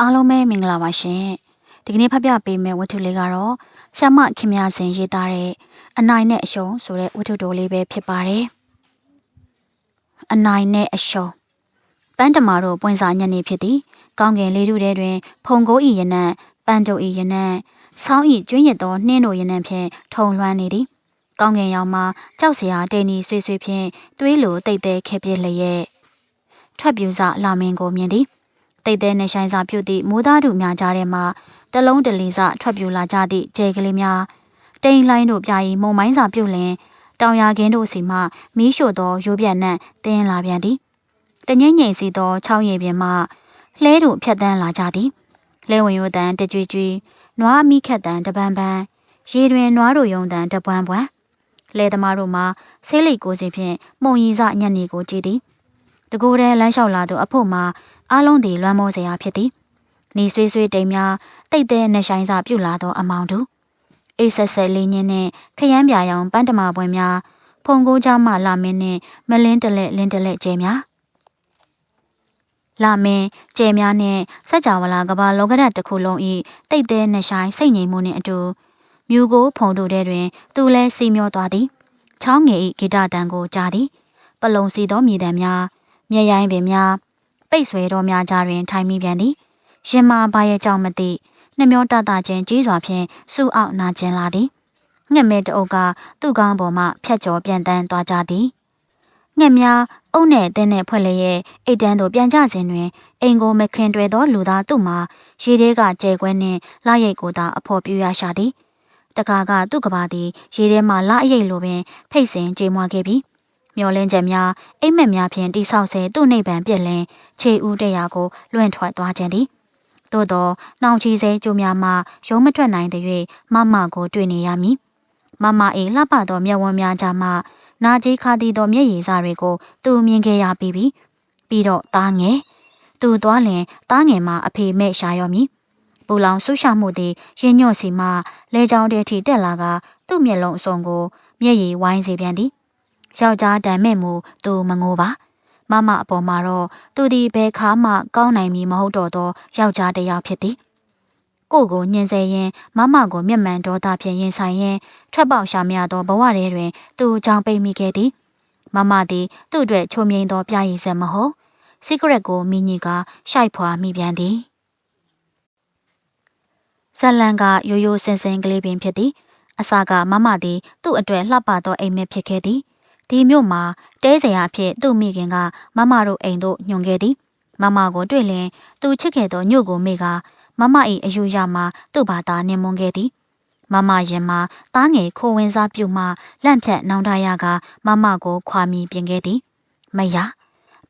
အားလုံးပဲမင်္ဂလာပါရှင်ဒီကနေ့ဖတ်ပြပေးမယ့်ဝတ္ထုလေးကတော့ဆ iam မခင်များစင်ရေးသားတဲ့အနိုင်နဲ့အရှုံးဆိုတဲ့ဝတ္ထုတိုလေးပဲဖြစ်ပါတယ်အနိုင်နဲ့အရှုံးပန်းတမာတို့ပွင့်စာညနေဖြစ်သည်ကောင်းကင်လေးထုထဲတွင် ဖုံကိုးဤရနံ့ပန်းတို့ဤရနံ့ဆောင်းဤကျွင်းရသောနှင်းတို့ရနံ့ဖြင့်ထုံလွှမ်းနေသည်ကောင်းကင်ရောင်မှာကြောက်စရာတိန်ဤဆွေဆွေဖြင့်သွေးလိုတိတ်တဲခဲပြစ်လျက်ထွက်ပြူစလာမင်းကိုမြင်သည် တိတ်တဲနဲ့ဆိုင်စာပြုတ်သည့်မိုးသားတို့များကြားထဲမှတလုံးတလီစထွက်ပြူလာကြသည့်ကျဲကလေးများတိန်လိုင်းတို့ပြာရီမုံမိုင်းစာပြုတ်လင်တောင်ရခင်းတို့စီမှမီးရှို့သောရိုးပြတ်နှံ့တင်းလာပြန်သည်တငိမ့်ငိမ့်စီသောချောင်းရည်ပြင်မှလှဲတို့ဖြတ်တန်းလာကြသည်လဲဝင်ရိုးတန်တကြွကြွနွားမိခက်တန်တပန်းပန်းရေတွင်နွားတို့ယုံတန်တပွန်းပွန်းလဲသမားတို့မှာဆေးလိတ်ကိုစီဖြင့်မှုံရီစညက်နေကိုကြည်သည်တကူတဲ့လမ်းလျှောက်လာသောအဖို့မှာ အားလုံးသည်လွမ်းမောစရာဖြစ်သည်။နေဆွေးဆွေးတိမ်များတိတ်တဲ့နှဆိုင်စာပြုတ်လာသောအမောင်တို့အိတ်ဆက်ဆက်လေးညင်းနဲ့ခရမ်းပြာရောင်ပန်းတမာပွင့်များဖုန်ကိုးကြောင့်မှလာမင်းနဲ့မလင်းတလက်လင်းတလက်ကျဲများလာမင်းကျဲများနဲ့စัจ java လာကဘာလောကဓာတ်တစ်ခုလုံးဤတိတ်တဲ့နှဆိုင်စိတ်ငြိမ်မှုနှင့်အတူမြူကိုဖုန်တို့ထဲတွင် သူလဲစီမျောသွားသည်ချောင်းငယ်ဤဂီတတန်ကိုကြားသည် ပလုံစီသောမြေတံများမြရိုင်းပင်များ ပိတ်ဆွဲတော်များကြားတွင် ထိုင်မိပြန်သည်ရင်မာဘာရဲ့ကြောင့်မသိနှမျောတတခြင်းကြီးစွာဖြင့်စူအောက်နာကျင်လာသည်ငှက်မဲတအုပ်ကသူ့ကောင်းပေါ်မှဖြတ်ကျော်ပြန်တန်းသွားကြသည်ငှက်များအုပ်နဲ့တင်းနဲ့ဖွဲ့လျက်အိတ်တန်းသို့ပြန်ကြခြင်းတွင်အိမ်ကိုမခင်တွယ်သောလူသားသူ့မှာရေထဲကကျဲခွဲနှင့်လာရိတ်ကိုသာအဖို့ပြရရှာသည်တကာကသူ့ကဘာသည်ရေထဲမှလာအရိတ်လိုပင်ဖိတ်စင်ကြေမွားခဲ့ပြီ မျောလင်းချက်များအိမ်မက်များဖြင့်တိဆောက်ဆဲသူ့နှိပ်ပံပြက်လင်ခြေဦးတရာကိုလွင့်ထွက်သွားခြင်းသည်သို့သောနှောင်ချီစဲကျိုးများမှရုံးမထွက်နိုင်တဲ့၍မမကိုတွေ့နေရမည်မမအေလှပသောမျက်ဝန်းများကြားမှနာကြီးခါသည်သောမျက်ရည်စာတွေကိုသူမြင်ခဲ့ရပြီးပြီပြီးတော့သားငယ်သူသွားလင်သားငယ်မှအဖေမဲ့ရှာရောမည်ပူလောင်ဆူရှာမှုသည်ရင်ညော့စီမှလဲချောင်းတဲ့အထိတက်လာကသူ့မျက်လုံးအစုံကိုမျက်ရည်ဝိုင်းစေပြန်သည် ယောက်ျားတန်မဲ့မူသူမငိုပါမမအပေါ်မှာတော့သူဒီဘယ်ခါမှကောင်းနိုင်မည်မဟုတ်တော့သောယောက်ျားတစ်ယောက်ဖြစ်သည်ကိုကိုညင်စေရင်မမကိုမျက်မှန်ဒေါသဖြင့်ရင်ဆိုင်ရင်ထွက်ပေါက်ရှာမြသောဘဝထဲတွင် သူကြောင်ပိတ်မိခဲ့သည်မမသည်သူ့အတွက်ချုံမြိန်သောပြရည်စက်မဟုတ်စီကရက်ကိုမိညီကရှိုက်ဖွာမိပြန်သည်ဇလန်ကရိုးရိုးစင်စင်ကလေးပင်ဖြစ်သည် အစကမမသည် သူ့အတွက်လှပသောအိမ်မက်ဖြစ်ခဲ့သည် ဒီမြို့မှာတဲစရာအဖြစ်သူ့မိခင်ကမမတို့အိမ်သို့ညွန်ခဲ့သည်မမကိုတွေ့လျင်သူချစ်ခဲ့သောညို့ကိုမိကမမ၏အယူရမှာသူ့ဘာသာနင်မွန်ခဲ့သည်မမရင်မှာသားငယ်ခိုဝင်စားပြုမှလန့်ဖြတ်နောင်တရကမမကိုခွာမိပြင်ခဲ့သည်မယား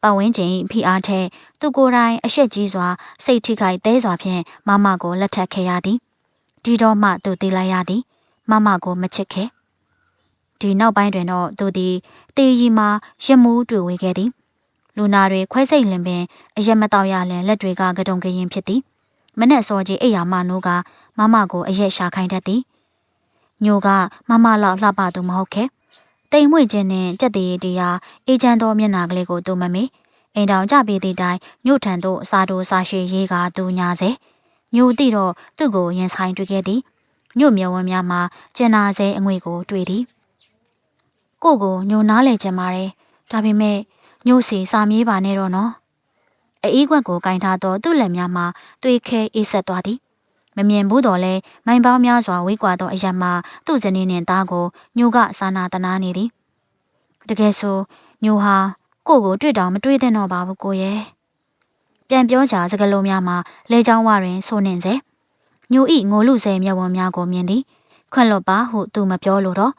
ပဝင်းကျင်ဖိအားထက်သူကိုယ်တိုင်အရှက်ကြီးစွာစိတ်ထိခိုက်သေးစွာဖြင့်မမကိုလက်ထပ်ခဲ့ရသည်ဒီတော့မှသူသိလိုက်ရသည်မမကိုမချစ်ခဲ့ ဒီနောက်ပိုင်းတွင်တော့သူသည်တေရီမှာရမူးတွေ့ဝေခဲ့သည်လူနာတွေခွဲစိတ်လင်ပင်အရက်မတော့ရလင်လက်တွေကကတုံကရင်ဖြစ်သည်မနဲ့စောကြီးအိယာမနိုးကမမကိုအရက်ရှာခိုင်းတတ်သည်ညိုကမမလောက်လှပသူမဟုတ်ခဲ့တိမ်မွေ့ခြင်းနဲ့ကြက်တည်တရားအေးချမ်းသောမျက်နှာကလေးကိုသူမမေအိမ်တော်ကြပြေးသည့်တိုင်ညို့ထံသို့စာတိုစာရှိရေးကသူညာစေညိုတိတော့သူ့ကိုရင်ဆိုင်တွေ့ခဲ့သည်ညို့မြဝန်းများမှာကျင်နာစေအငွေကိုတွေ့သည် ကိုကိုညိုနားလဲချင်ပါတယ်ဒါပေမဲ့ညိုစီစာမြေးပါနဲ့တော့နော်အေးခွက်ကိုကင်ထားသောသူ့လက်များမှာတွေးခဲအေးဆက်သွားသည်မမြင်ဘူးတော့လဲမိုင်ပေါင်းများစွာဝေးကွာသောအရက်မှသူ့ဇနီးနှင့်သားကိုညိုကစာနာတနာနေသည်တကယ်ဆိုညိုဟာကိုကိုတွေ့တောင်မတွေ့သင့်တော့ပါဘူးကိုရဲ့ပြန်ပြောကြစကလုံးများမှာလဲချောင်းဝတွင်ဆိုနေစေညိုဤငိုလူဆဲမျက်ဝန်းများကိုမြင်သည်ခွန့်လွတ်ပါဟုသူမပြောလို့တော့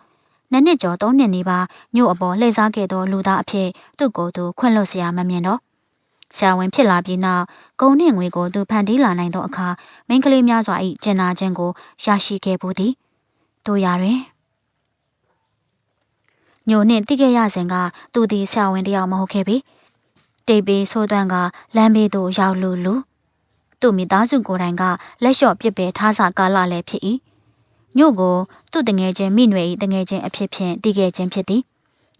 နှစ်နှစ်ကျော်သုံးနှစ်နေပါမြို့အပေါ်လှည့်စားခဲ့သောလူသားအဖြစ်သူ့ကိုယ်သူခွင့်လွှတ်စရာမမြင်တော့ဆရာဝန်ဖြစ်လာပြီးနောက်ဂုံနှင့်ငွေကိုသူဖန်တီးလာနိုင်သောအခါမိန်းကလေးများစွာ၏ကျင်နာခြင်းကိုရရှိခဲ့ဖို့သည်တို့ရတွင်ညိုနှင့်တိခဲ့ရစဉ်ကသူသည်ဆရာဝန်တယောက်မဟုတ်ခဲ့ပေတိတ်ပေးဆိုးသွမ်းကလမ်းဘေးသို့ရောက်လူလူသူ့မိသားစုကိုယ်တိုင်ကလက်လျှော့ပစ်ပယ်ထားစာကာလလည်းဖြစ်၏ ညို့ကိုသူ့တငယ်ချင်းမိနွယ်၏တငယ်ချင်းအဖြစ်ဖြင့်တည်ခဲ့ခြင်းဖြစ်သည်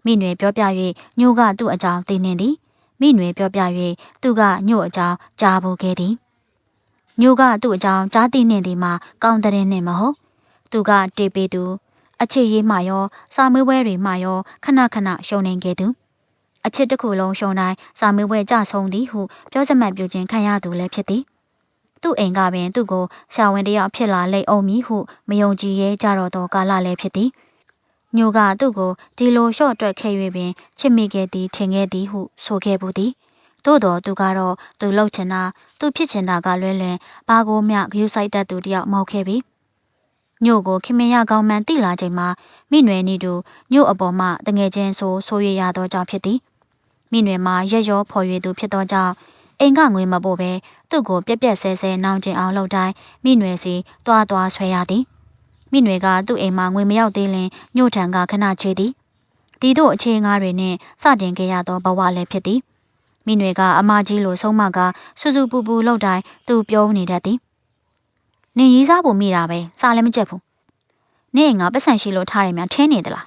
မိနွယ်ပြောပြ၍ညို့ကသူ့အကြောင်းသိနေသည်မိနွယ်ပြောပြ၍သူကညို့အကြောင်းကြားဖို့ခဲ့သည်ညိုကသူ့အကြောင်းကြားသိနေသည်မှာကောင်းတဲ့နဲ့မဟုတ်သူကတေးပေးသူအချစ်ရေးမှရော စာမေးပွဲတွေမှရောခဏခဏရှုံနေခဲ့သူအချစ်တစ်ခုလုံးရှုံတိုင်းစာမေးပွဲကြဆုံးသည်ဟုပြောစမှတ်ပြုခြင်းခံရသူလည်းဖြစ်သည် သူ့အိမ်ကပင်သူ့ကိုဆရာဝန်တယောက်ဖြစ်လာလိမ့်အောင်မည်ဟုမယုံကြည်ရဲကြတော့သောကာလလည်းဖြစ်သည်ညိုကသူ့ကိုဒီလိုလျှော့တွက်ခဲ့၍ပင်ချစ်မိခဲ့သည်ထင်ခဲ့သည်ဟုဆိုခဲ့ဘူးသည်သို့တော်သူကတော့သူလှုပ်ချင်တာသူဖြစ်ချင်တာကလွဲလွင်ဘာကိုမျှဂယုစိုက်တတ်သူတယောက်မဟုတ်ခဲ့ပြီညို့ကိုခင်မင်ရကောင်းမှန်တိလာချိန်မှာမိနွယ်နီတို့ညို့အပေါ်မှတငယ်ချင်းဆိုဆိုရရသောကြောင့်ဖြစ်သည်မိနွယ်မှာရက်ရောဖော်ရွေသူဖြစ်သောကြောင့် အိမ်ကငွေမပို့ပဲသူ့ကိုပြက်ပြက်ဆဲဆဲနောင်ကျင်အောင်လှုပ်တိုင်းမိနွယ်စီတွားတွားဆွဲရသည်မိနွယ်ကသူ့အိမ်မှာငွေမရောက်သေးလင်ညို့ထံကခဏချေသည်ဒီတို့အခြေငါးတွေနဲ့စတင်ခဲ့ရသောဘဝလည်းဖြစ်သည်မိနွယ်ကအမကြီးလိုဆုံးမကစူစူပူပူလှုပ်တိုင်းသူပြောနေတတ်သည်နင်ရေးစားဖို့မိတာပဲစားလည်းမကြက်ဘူးနင့်ငါပတ်စံရှိလို့ထားရများထင်းနေသလား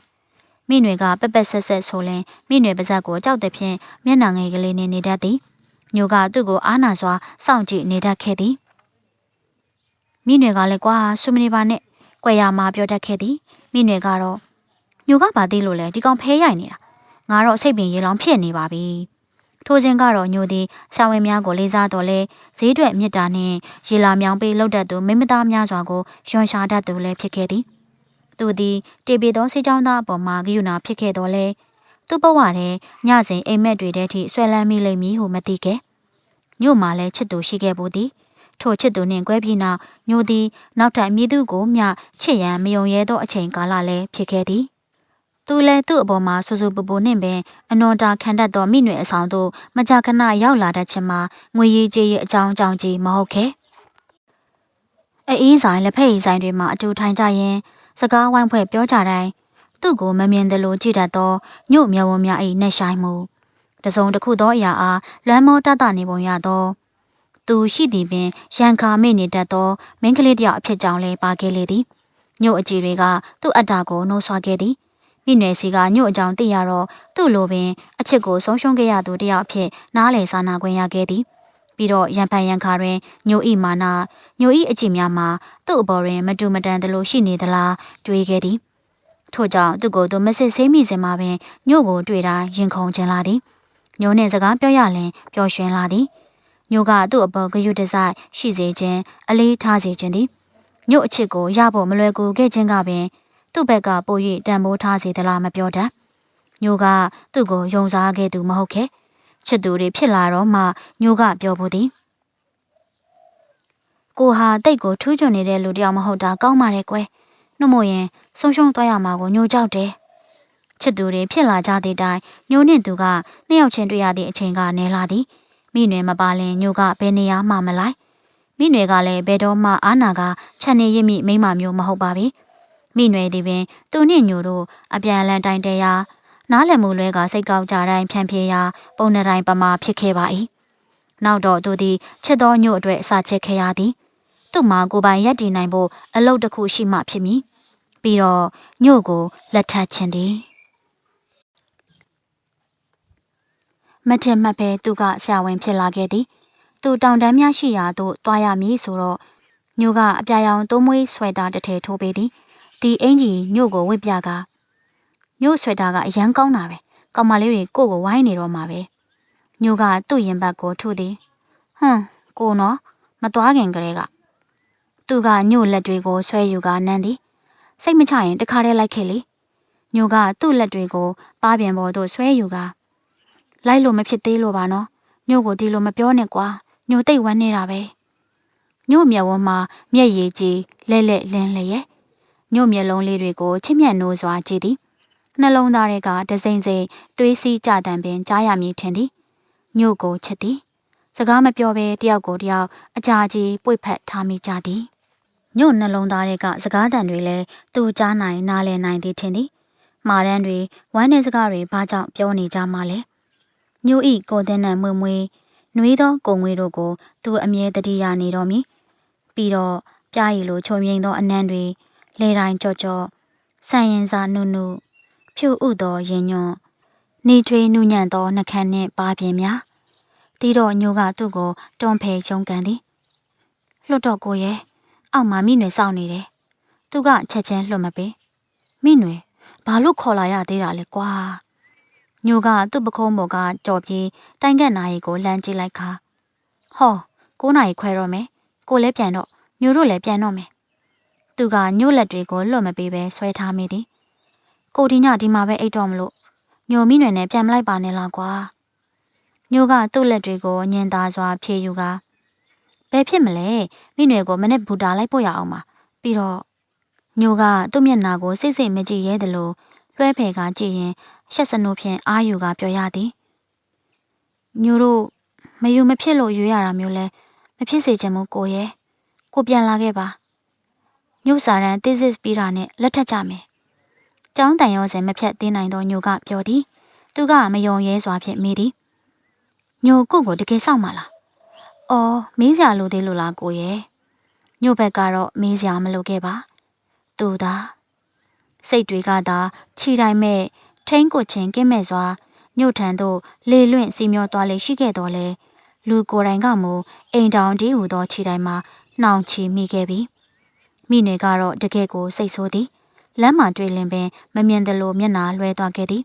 မိနွယ်ကပက်ပက်ဆက်ဆက်ဆိုလင်မိနွယ်ပါဇက်ကိုကြောက်တဲ့ဖြင့်မျက်နှာငယ်ကလေးနဲ့နေတတ်သည် ညိုကသူ့ကိုအားနာစွာစောင့်ကြည့်နေတတ်ခဲ့သည်မိနွယ်ကလည်းကွာဆွမနေပါနဲ့ကွယ်ရမှာပြောတတ်ခဲ့သည်မိနွယ်ကတော့ညိုကဘာသိလို့လဲဒီကောင်ဖဲရိုက်နေတာငါတော့စိတ်ပင်ရေလောင်ဖြစ်နေပါပြီထိုစဉ်ကတော့ညိုသည်ဆောင်းဝင်းများကိုလေးစားတော်လဲဈေးတွက်မြစ်တာနှင့်ရေလာမြောင်ပေးလှုပ်တတ်သူမိမသားများစွာကိုယွန်ရှာတတ်သူလည်းဖြစ်ခဲ့သည်သူသည်တေပေသောစေချောင်းသားအပေါ်မှာဂယုဏဖြစ်ခဲ့တော်လဲ သူ့ဘဝထဲညစဉ်အိမ်မက်တွေထဲထိဆွဲလန်းမိလိမ့်မည်ဟုမသိခဲ့ညို့မှလည်းချစ်သူရှိခဲ့ဘူးသည်ထိုချစ်သူနှင့်ကွဲပြီးနောက်ညိုသည်နောက်ထပ်မိသူကိုမျှချစ်ရန်မယုံရဲသောအချိန်ကာလလည်းဖြစ်ခဲ့သည်သူလည်းသူ့အပေါ်မှာဆူဆူပူပူနှင့်ပင်အနော်တာခံတတ်သောမိနွေအဆောင်သို့မကြာခဏရောက်လာတတ်ခြင်းမှာငွေရေးကြေးရေးအကြောင်းအကြောင်းကြီးမဟုတ်ခဲ့အေးဆိုင်လက်ဖက်ရည်ဆိုင်တွေမှာအတူထိုင်ကြရင်စကားဝိုင်းဖွဲ့ပြောကြတိုင်း သူ့ကိုမမြင်သလိုကြည့်တတ်သောညို့မျက်ဝန်းများ၏နှက်ဆိုင်မှုတစုံတစ်ခုသောအရာအားလွမ်းမောတတနေပုံရသောသူရှိသည်ပင်ရန်ခါမိနေတတ်သောမင်းကလေးတယောက်အဖြစ်ကြောင့်လည်းပါခဲ့လေသည်ညို့အကြည်တွေကသူ့အတ္တကိုနှိုးဆွာခဲ့သည်မိနွယ်စီကညို့အကြောင်းသိရတော့သူ့လိုပင်အချစ်ကိုဆုံးရှုံးခဲ့ရသူတယောက်အဖြစ်နားလည်စာနာခွင့်ရခဲ့သည်ပြီးတော့ရန်ဖန်ရန်ခါတွင်ညိုဤမာနာညိုဤအကြည့်များမှာသူ့အပေါ်တွင်မတူမတန်သလိုရှိနေသလားတွေးခဲ့သည် ထို့ကြောင့်သူ့ကိုသူမစစ်ဆေးမိစဉ်မှာပင်ညို့ကိုတွေ့တိုင်းရင်ခုန်ချင်လာသည်ညိုနှင့်စကားပြောရလင်ပျော်ရွှင်လာသည်ညိုကသူ့အပေါ်ဂယုတစိုက်ရှိစေခြင်းအလေးထားစေခြင်းသည်ညို့အချစ်ကိုရဖို့မလွယ်ကူခဲ့ခြင်းကပင် သူ့ဘက်ကပို၍တန်ဖိုးထားစေသလားမပြောတတ်ညိုကသူ့ကိုယုံစားခဲ့သူမဟုတ်ခဲ့ချစ်သူတွေဖြစ်လာတော့မှညိုကပြောဖို့သည်ကိုဟာတိတ်ကိုထူးချွန်နေတဲ့လူတယောက်မဟုတ်တာကောင်းပါတယ်ကွယ်နှုတ်မို့ရင် ဆုံးရှုံးသွားရမှာကိုညိုကြောက်တယ်ချစ်သူတွေဖြစ်လာကြသည့်တိုင်ညိုနှင့်သူကနှစ်ယောက်ချင်းတွေ့ရသည့်အချိန်ကနေလာသည်မိနွယ်မပါလင်ညိုကဘယ်နေရာမှမလိုက်မိနွယ်ကလည်းဘယ်တော့မှအာနာကခြံနေရမိမိမမျိုးမဟုတ်ပါဘူးမိနွယ်သည်ပင်သူနှင့်ညိုတို့အပြန်အလှန်တိုင်တရာနားလည်မှုလွဲကစိတ်ကောက်ကြတိုင်းဖြန့်ဖြေရာပုံနှတိုင်းပမာဖြစ်ခဲ့ပါ၏နောက်တော့သူသည်ချစ်တော်ညို့အတွက်အစာချက်ခဲ့ရသည်သူ့မှာကိုပိုင်ရက်တည်နိုင်ဖို့အလုပ်တစ်ခုရှိမှဖြစ်မည် ပြီးတော့ညို့ကိုလက်ထပ်ခြင်းသည်မထင်မှတ်ပဲသူကဆရာဝန်ဖြစ်လာခဲ့သည်သူတောင်တန်းများရှိရာသို့တွားရမည်ဆိုတော့ညိုကအပြာရောင်တိုးမွေးဆွဲတာတစ်ထည်ထိုးပေးသည်ဒီအင်ကြီးညို့ကိုဝစ်ပြကညို့ဆွဲတာကအရန်ကောင်းတာပဲကောင်မလေးတွေကိုကိုဝိုင်းနေတော့မှာပဲညို့ကသူ့ရင်ဘတ်ကိုထုသည်ဟွန်းကိုနော်မသွားခင်ကလေးကသူကညို့လက်တွေကိုဆွဲယူကနန်းသည် စိတ်မချရင်တခါတည်းလိုက်ခဲ့လေညို့ကသူ့လက်တွေကိုပါပြန်ပေါ်သို့ဆွဲယူကလိုက်လို့မဖြစ်သေးလို့ပါနော်ညို့ကိုဒီလိုမပြောနဲ့ကွာညို့တိတ်ဝမ်းနေတာပဲညို့မျက်ဝန်းမှာမျက်ရည်ကြီးလဲလဲလင်းလျက်ညို့မျက်လုံးလေးတွေကိုချစ်မြတ်နိုးစွာကြည့်သည်နှလုံးသားတွေကဒစိမ့်စိမ့်သွေးစီးကြတံပင်ကြားရမည်ထင်သည်ညို့ကိုချစ်သည်စကားမပြောဘဲတယောက်ကိုတယောက်အကြာကြီးပွေဖက်ထားမိကြသည် ညို့နှလုံးသားတွေကစကားတန်တွေလည်းသူကြားနိုင်နားလည်နိုင်သည်ထင်သည်မာရန်တွေဝမ်းနဲ့စကားတွေဘာကြောင့်ပြောနေကြမှလဲညို့ဤကိုတဲ့နံမွေမွေနှွေးသောကုံငွေတို့ကိုသူအမြဲတတိယနေတော်မူပြီးတော့ပြားရည်လိုချုံမြိန်သောအနံ့တွေလေတိုင်းကြော့ကြော့ဆန်ရင်စာနုနုဖြူဥသောရင်ညွန့်နေထွေးနုညံ့သောနှခမ်းနှင့်ပါပြင်းများတီးတော့ညိုကသူ့ကိုတွန်းဖယ်ချုံကန်သည်လွတ်တော့ကိုရဲ့ အောက်မှာမိနွယ်စောင့်နေတယ်သူကချက်ချင်းလွတ်မပေးမိနွယ်ဘာလို့ခေါ်လာရသေးတာလဲကွာညိုကသူ့ပခုံးပေါ်ကကြော်ပြီးတိုင်ကက်နာရီကိုလှမ်းကြည့်လိုက်ခါဟော9နာရီခွဲတော့မယ်ကိုလည်းပြန်တော့ညိုတို့လည်းပြန်တော့မယ်သူကညို့လက်တွေကိုလွတ်မပေးပဲဆွဲထားမိသည်ကိုဒီညဒီမှာပဲအိတ်တော့မလို့ညိုမိနွယ်နဲ့ပြန်မလိုက်ပါနဲ့လားကွာညိုကသူ့လက်တွေကိုညင်သာစွာဖြေယူက ဘယ်ဖြစ်မလဲမိနွယ်ကိုမနဲ့ဘူတာလိုက်ပို့ရအောင်ပါပြီးတော့ညိုကသူ့မျက်နှာကိုစိတ်စိတ်မကြည့်ရဲသလိုလွှဲဖယ်ကကြည့်ရင်ရှက်စနိုးဖြင့်အာယူကပြောရသည်ညိုတို့မယူမဖြစ်လို့ရွေးရတာမျိုးလဲမဖြစ်စေချင်ဘူးကိုရဲ့ကိုပြန်လာခဲ့ပါညိုစာရန် thesis ပြီးတာနဲ့လက်ထပ်ကြမယ်ကျောင်းတန်ရောစင်မဖြတ်သေးနိုင်သောညိုကပြောသည် သူကမယုံရဲစွာဖြင့်မေးသည်ညိုကိုကိုတကယ်စောင့်မလား အော်မေးစရာလိုသေးလို့လားကိုရဲ့ညိုဘက်ကတော့မေးစရာမလိုခဲ့ပါသူသာစိတ်တွေကသာခြိတိုင်းမဲ့ထိန်ကိုချင်းကင်းမဲ့စွာညှို့ထန်သို့လေလွင့်စီမျောသွားလေရှိခဲ့တော်လဲလူကိုယ်တိုင်ကမူအိမ်တောင်ဒီဟူသောခြိတိုင်းမှာနှောင်ချီမိခဲ့ပြီမိနွေကတော့တကယ်ကိုစိတ်ဆိုးသည်လမ်းမှာတွေ့လင်ပင်မမြင်သလိုမျက်နာလွှဲသွားခဲ့သည်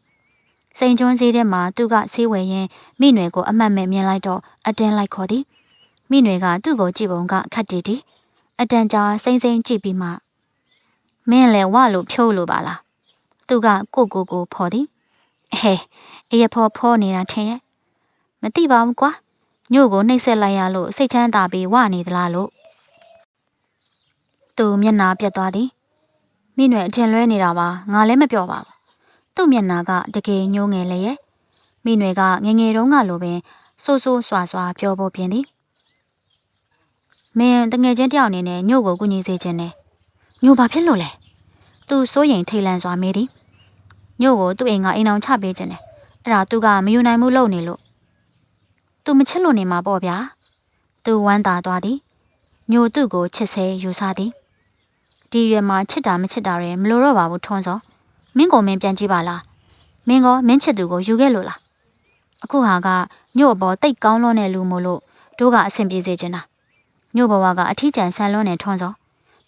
စိန်ကျွန်းစည်းထဲမှာသူကဆေးဝယ်ရင်မိနွေကိုအမှတ်မဲ့မြင်လိုက်တော့အတင်းလိုက်ခေါ်သည် မိနွေကသူ့ကိုကြည့်ပုံကခတ်တည်သည်အတန်ကြာစိမ့်စိမ့်ကြည့်ပြီးမှမင်းလည်းဝလို့ဖြိုးလို့ပါလားသူကကိုကိုကိုဖော်သည်ဟဲအရဖော်ဖော်နေတာထင်ရဲ့မသိပါဘူးကွာညို့ကိုနှိပ်စက်လိုက်ရလို့စိတ်ချမ်းသာပြီးဝနေသလားလို့သူမျက်နာပြတ်သွားသည်မိနွယ်အထင်လွဲနေတာပါငါလည်းမပြောပါဘူးသူ့မျက်နာကတကယ်ညှိုးငယ်လေရဲ့မိနွယ်ကငငယ်တုန်းကလိုပင်ဆိုးဆိုးဆွာဆွာပြောဖို့ပြင်သည် မင်းတငယ်ချင်းတယောက်အနေနဲ့ညို့ကိုကူညီစေခြင်းနဲ့ညို့ဘာဖြစ်လို့လဲသူစိုးရင်ထိတ်လန့်စွာမေးသည်ညို့ကိုသူ့အိမ်ကအိမ်အောင်ချပေးခြင်းနဲ့အဲ့ဒါသူကမယူနိုင်မှုလုပ်နေလို့သူမချစ်လို့နေမှာပေါ့ဗျာသူဝမ်းသာသွားသည်ညို့သူ့ကိုချစ်ဆဲယူဆသည်ဒီရွယ်မှာချစ်တာမချစ်တာတွေမလိုတော့ပါဘူးထွန်းစောမင်းကိုမင်းပြန်ကြည့်ပါလားမင်းကမင်းချစ်သူကိုယူခဲ့လို့လားအခုဟာကညို့အပေါ်တိတ်ကောင်းလွန်းတဲ့လူမို့လို့တို့ကအဆင်ပြေစေချင်တာ ညို့ဘဝကအထီးကျန်ဆန်းလွန်းနေထွန်းစော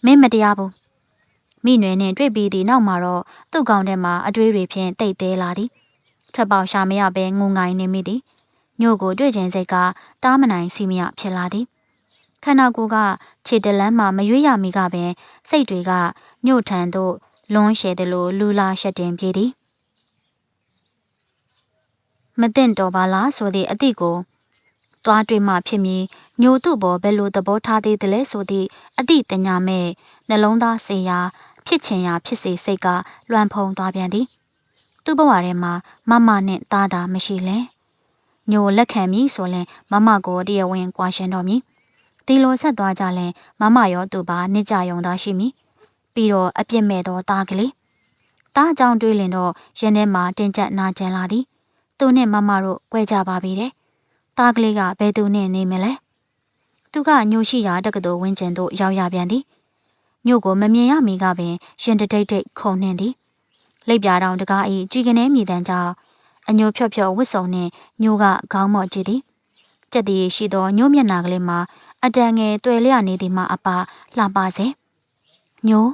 မင်းမတရားဘူးမိနွယ်နဲ့တွေ့ပြီးသည့်နောက်မှာတော့သူ့ကောင်းထဲမှာအတွေးတွေဖြင့်တိတ်သေးလာသည်ထွက်ပေါက်ရှာမရဘဲငုံငိုင်းနေမိသည်ညို့ကိုတွေ့ခြင်းစိတ်ကတားမနိုင်စီမရဖြစ်လာသည်ခန္ဓာကိုယ်ကခြေတလန်းမှမရွေးရမီကပင်စိတ်တွေကညှို့ထန်သို့လွန်းရှည်သလိုလူလာရှက်တင်ပြေးသည်မသိမ့်တော်ပါလားဆိုသည့်အသည့်ကို သွားတွေ့မှဖြစ်မည်ညိုသူ့ဘောဘယ်လိုသဘောထားသေးသလဲဆိုသည့်အသည့်တညာမဲ့နှလုံးသားစေရာဖြစ်ချင်ရာဖြစ်စေစိတ်ကလွမ်းဖုံသွားပြန်သည် သူ့ဘဝထဲမှာမမနဲ့သားသာမရှိလဲညိုလက်ခံမည်ဆိုရင်မမကိုတရားဝင်ကွာရှင်တော်မည်တီလိုဆက်သွားကြလဲမမရောသူပါနှစ်ကြယုံသားရှိမည်ပြီးတော့အပြစ်မဲ့သောသားကလေးသားအကြောင်းတွေးလင်တော့ရင်ထဲမှာတင်ကြပ်နာကျင်လာသည်သူနဲ့မမတို့꿰ကြပါပြီတဲ့ သားကလေးကဘယ်သူနဲ့နေမလဲသူကညိုရှိရာတက္ကသိုလ်ဝင်းကျင်သို့ရောက်ရပြန်သည်ညို့ကိုမမြင်ရမီကပင်ရှင်တတိတ်တိတ်ခုန်နှင်သည်လိပ်ပြာတောင်တကားဤကြည်ကနေမြည်တမ်းကြောင့်အညိုဖြော့ဖြော့ဝစ်စုံနှင့်ညိုကခေါင်းမော့ကြည့်သည်ကြက်တည်ရှိသောညိုမျက်နာကလေးမှာအတန်ငယ်တွေ့လျနေသည်မှာအပါလှပါစေညို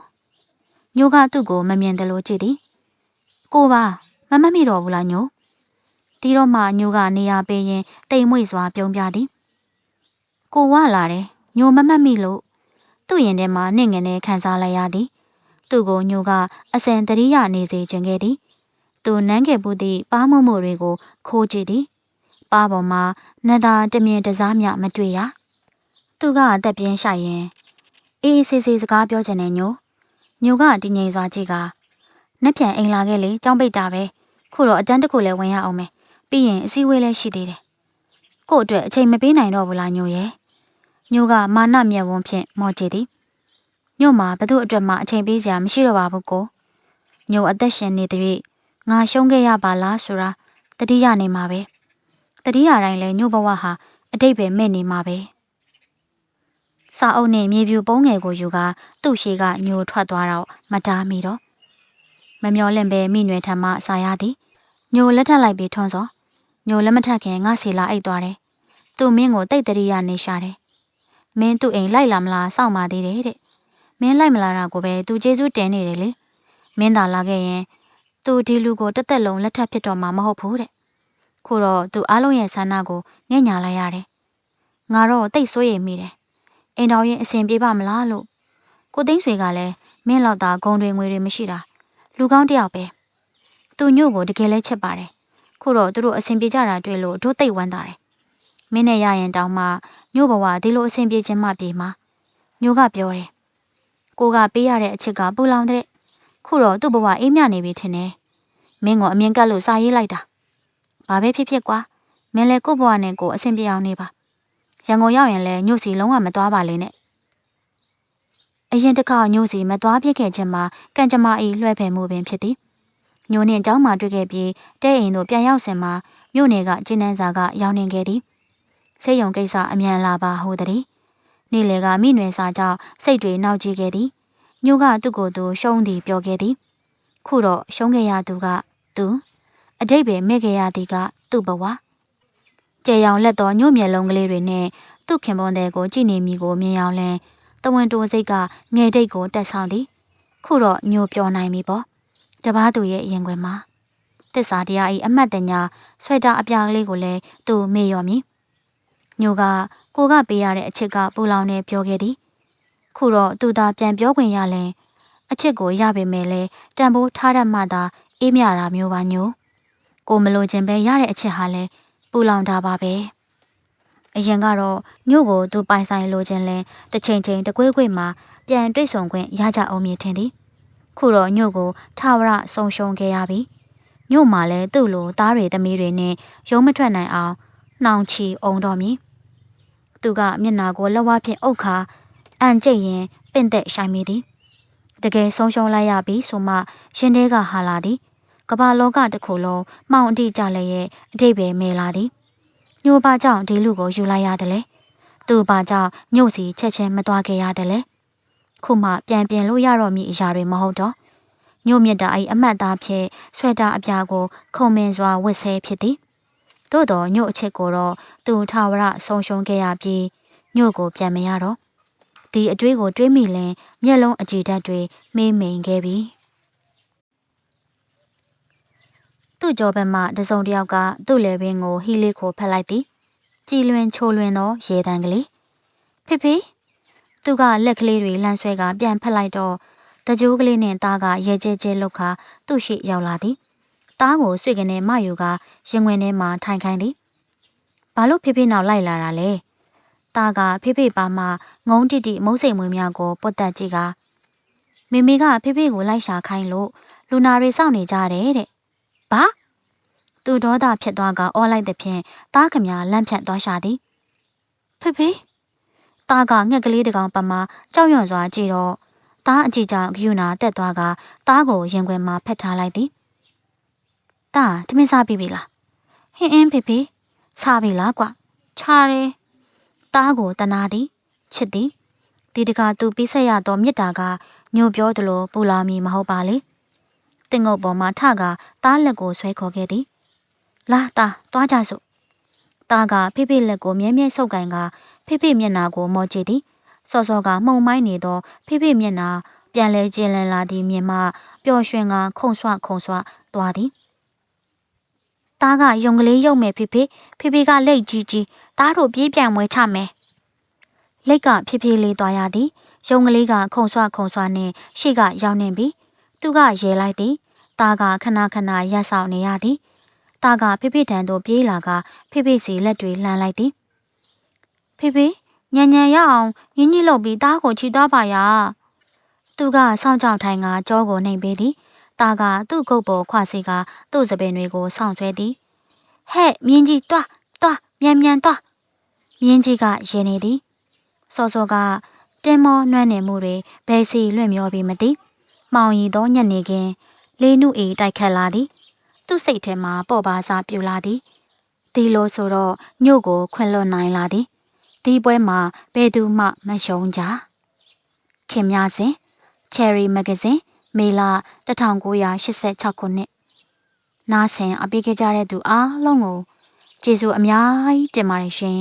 ညိုကသူ့ကိုမမြင်တယ်လို့ကြည့်သည်ကိုပါမမမိတော့ဘူးလားညို တီတော့မှညိုကနေရာပေးရင်တိမ်မွေ့စွာပြုံးပြသည်ကိုဝလာတယ်ညိုမမတ်မိလို့သူ့ရင်ထဲမှာနှင့်ငယ်နဲ့ခံစားလိုက်ရသည် သူ့ကိုညိုကအစင်တရိယာနေစေခြင်းခဲ့သည်သူနန်းခဲ့ဘူးသည့်ပါးမှုမှုတွေကိုခိုးကြည့်သည်ပါးပေါ်မှာနတ်သားတမြင်တစားမြမတွေ့ရသူကအသက်ပြင်းရှိုက်ရင်အေးအေးဆေးဆေးစကားပြောချင်တဲ့ညိုညိုကတည်ငြိမ်စွာကြည့်ကနှက်ပြန်အိမ်လာခဲ့လေကြောင်းပိတ်တာပဲခုတော့အတန်းတစ်ခုလည်းဝင်ရအောင်မယ် ပြီးရင်အစည်းအဝေးလည်းရှိသေးတယ်ကို့အတွက်အချိန်မပေးနိုင်တော့ဘူးလားညိုရဲ့ညိုကမာနမျက်ဝန်းဖြင့်မော်ကြည့်သည်ညို့မှာဘသူအတွက်မှအချိန်ပေးစရာမရှိတော့ပါဘူးကိုညိုအသက်ရှင်နေသည်ငါရှုံးခဲ့ရပါလားဆိုတာတတိယနေမှာပဲတတိယတိုင်းလဲညို့ဘဝဟာအတိတ်ပဲမဲ့နေမှာပဲစာအုပ်နဲ့မြေပြူပုံးငယ်ကိုယူကာသူ့ရှိကညိုထွက်သွားတော့မတားမိတော့မမျောလင့်ပဲမိနွယ်ထမစာရသည်ညိုလက်ထပ်လိုက်ပြီးထွန်းစော ညိုလက်မထက်ခင်ငါစီလာအိတ်သွားတယ်သူမင်းကိုတိတ်တရိယာနေရှာတယ်မင်းသူ့အိမ်လိုက်လာမလားစောင့်ပါသေးတယ်တဲ့မင်းလိုက်မလာတာကိုပဲသူကျေးဇူးတင်နေတယ်လေမင်းသာလာခဲ့ရင်သူဒီလူကိုတစ်သက်လုံးလက်ထပ်ဖြစ်တော့မှာမဟုတ်ဘူးတဲ့ခုတော့သူအားလုံးရဲ့ဆန္ဒကိုငဲ့ညာလိုက်ရတယ်ငါတော့တိတ်ဆွေးရိမ်မိတယ်အိမ်တော်ရင်အဆင်ပြေပါမလားလို့ကိုသိန်းဆွေကလည်းမင်းလောက်သာဂုံတွေငွေတွေမရှိတာလူကောင်းတယောက်ပဲသူညို့ကိုတကယ်လဲချက်ပါတယ် ခုတော့သူတို့အဆင်ပြေကြတာတွေ့လို့တို့သိတ်ဝမ်းသာတယ်မင်းနဲ့ရရင်တောင်မှညို့ဘဝဒီလိုအဆင်ပြေခြင်းမှပြေမှာညို့ကပြောတယ်ကိုကပေးရတဲ့အချစ်ကပူလောင်တဲ့ခုတော့သူ့ဘဝအေးမြနေပြီထင်တယ်မင်းကိုအမြင်ကပ်လို့စာရေးလိုက်တာဘာပဲဖြစ်ဖြစ်ကွာမင်းလည်းကို့ဘဝနဲ့ကိုအဆင်ပြေအောင်နေပါရန်ကုန်ရောက်ရင်လည်းညို့စီလုံးဝမသွားပါလေနဲ့အရင်တစ်ခါညို့စီမသွားဖြစ်ခဲ့ခြင်းမှာကံကြမ္မာဤလွှဲဖယ်မှုပင်ဖြစ်သည် ညိုနှင့်အကြောင်းမှတွေ့ခဲ့ပြီးတဲ့အိမ်တို့ပြန်ရောက်စဉ်မှာမြို့နယ်ကကျင်းနှန်းစာကရောင်းနေခဲ့သည်ဆေးရုံကိစ္စအမြန်လာပါဟုသည်နေ့လယ်ကမိနွယ်စာကြောင့်စိတ်တွေနှောက်ကြည့်ခဲ့သည်မြို့ကသူ့ကိုယ်သူရှုံးသည်ပြောခဲ့သည် ခုတော့ရှုံးခဲ့ရသူကသူအတိတ်ပဲမဲ့ခဲ့ရသည်ကသူ့ဘဝကြယ်ရောင်လက်တော်ညို့မျက်လုံးကလေးတွေနဲ့သူ့ခင်ပွန်းတဲ့ကိုကြည်နေမိကိုမြင်အောင်လဲတဝင်းတိုးစိတ်ကငယ်တိတ်ကိုတက်ဆောင်သည် ခုတော့ညို့ပြောနိုင်ပြီပေါ့ တပားသူရဲ့ရင်ခွင်မှာတစ္ဆာတရားဤအမတ်တညာဆွဲတာအပြားကလေးကိုလည်းသူမေ့ရော်မည်ညိုကကိုကပေးရတဲ့အချစ်ကပူလောင်နေပြောခဲ့သည်ခုတော့သူသာပြန်ပြောခွင့်ရလဲအချစ်ကိုရပေမဲ့လဲတန်ဖိုးထားတတ်မှသာအေးမြတာမျိုးပါညိုကိုမလို့ခြင်းပဲရတဲ့အချစ်ဟာလဲပူလောင်တာပါပဲအရင်ကတော့ညို့ကိုသူပိုင်ဆိုင်လိုခြင်းလဲတစ်ချိန်ချိန်တကွေးကွေးမှာပြန်တွေ့ဆုံခွင့်ရကြအောင်မြင်ထင်သည် ခုတော့ညို့ကိုထာဝရဆုံရှုံခဲ့ရပြီညို့မှာလဲသူ့လိုသားတွေသမီးတွေနဲ့ရုံးမထွက်နိုင်အောင်နှောင်ချီအောင်တော်မည်သူကမျက်နာကိုလက်ဝါးဖြင့်အုပ်ခါအန်ကျိတ်ရင်ပင့်သက်ဆိုင်မိသည်တကယ်ဆုံးရှုံးလိုက်ရပြီဆိုမှရှင်သေးကဟာလာသည်ကမ္ဘာလောကတစ်ခုလုံးမှောင်အတိကြလည်းရဲ့အတိတ်ပဲမဲလာသည်ညိုပါကြောင့်ဒီလူကိုယူလိုက်ရတယ်လေသူ့ပါကြောင့်ညို့စီချက်ချင်းမသွားခဲ့ရတယ်လေ ခုမှပြန်ပြင်လို့ရတော့မည်အရာတွေမဟုတ်တော့ညို့မြတ်တာအဲ့အမတ်သားဖြစ်ဆွဲတာအပြာကို ခုံမင်စွာဝစ်ဆဲဖြစ်သည်သို့တော်ညို့အချစ်ကိုတော့သူထာဝရဆုံးရှုံးခဲ့ရပြီးညို့ကိုပြန်မရတော့ဒီအတွေးကိုတွေးမိလင်မျက်လုံးအကြည်ဓာတ်တွေမေးမိန်ခဲ့ပြီသူ့ကြောဘက်မှတစုံတယောက်ကသူ့လေပင်ကိုဟီလေးကိုဖက်လိုက်သည်ကြည်လွင်ချိုလွင်သောရေတံကလေးဖေဖေ သူကလက်ကလေးတွေလှမ်းဆွဲကပြန်ဖက်လိုက်တော့တကြိုးကလေးနဲ့သားကရဲကျဲကျဲလောက်ခါသူ့ရှိရောက်လာသည်သားကိုဆွေကနေမယူကရင်ဝင်ထဲမှာထိုင်ခိုင်းသည်ဘာလို့ဖေဖေနောက်လိုက်လာတာလဲသားကဖေဖေပါမှငုံတိတိမုံစိမ်မွေးများကိုပုတ်တက်ကြည့်ကမေမေကဖေဖေကိုလိုက်ရှာခိုင်းလို့လူနာတွေစောင့်နေကြတယ်တဲ့ဘာသူဒေါသဖြစ်သွားကအော်လိုက်တဲ့ဖြင့်သားခမလန့်ဖြန့်သွားရှာသည်ဖေဖေ သားကငှက်ကလေးတကောင်ပမာကြောက်ရွံ့စွာကြည့်တော့သားအကြည့်ကြောင့်ဂယုနာတက်သွားကသားကိုရင်ခွင်မှာဖက်ထားလိုက်သည်တာတမင်းစားပြီလားဟင်းအင်းဖေဖေစားပြီလားကွာခြားတယ်တားကိုတနာသည်ချစ်သည်ဒီတကာသူပြီးဆက်ရသောမြစ်တာကညိုပြောသလိုပူလာမီမဟုတ်ပါလေတင်ငုတ်ပေါ်မှာထကတားလက်ကိုဆွဲခေါ်ခဲ့သည်လာတာသွားကြစို့တားကဖိဖိလက်ကိုမြဲမြဲဆုပ်ကန်က ဖိဖိမျက်နာကိုမော့ကြည့်သည်စောစောကမှုံမိုင်းနေသောဖိဖိမျက်နာပြန်လဲကျင်လည်လာသည့်မြင်မှပျော်ရွှင်ကခုံဆွခုံဆွသွားသည်သားကယုံကလေးရုပ်မယ်ဖေဖေဖေဖေကလက်ကြီးကြီးသားတို့ပြေးပြန်မွဲချမယ်လက်ကဖြည်းဖြည်းလေးသွားရသည်ရုံကလေးကခုံဆွခုံဆွနဲ့ရှေ့ကရောက်နေပြီသူကရဲလိုက်သည်သားကခဏခဏရက်ဆောင်နေရသည်သားကဖေဖေတန်တို့ပြေးလာကဖေဖေစီလက်တွေလှမ်းလိုက်သည် ဖေဖေညံညံရအောင်ညင်းညင်းလုပ်ပြီးသားကိုချီသွားပါရသူကစောင့်ကြောက်ထိုင်ကကြောကိုနှိမ်ပေးသည်တာကသူ့ကုတ်ပေါ်ခွာစီကသူ့စပင်တွေကိုစောင့်ဆွဲသည်ဟဲ့မြင်းကြီးတွားတွားမြန်မြန်တွားမြင်းကြီးကရေနေသည်စောစောကတင်းမောနှွမ်းနေမှုတွေဘယ်စီလွင့်မျောပြီးမသိမှောင်ရီသောညနေခင်းလေးနုအေးတိုက်ခတ်လာသည်သူ့စိတ်ထဲမှာပေါ့ပါစားပြူလာသည်ဒီလိုဆိုတော့ညို့ကိုခွင့်လွတ်နိုင်လာသည် ဒီပွဲမှာဘယ်သူမှမရှုံးကြခင်များစဉ် Cherry Magazine မေလ1986ခုနှစ်နားဆင်အပေးခဲ့ကြတဲ့သူအားလုံးကိုကျေးဇူးအများကြီးတင်ပါတယ်ရှင်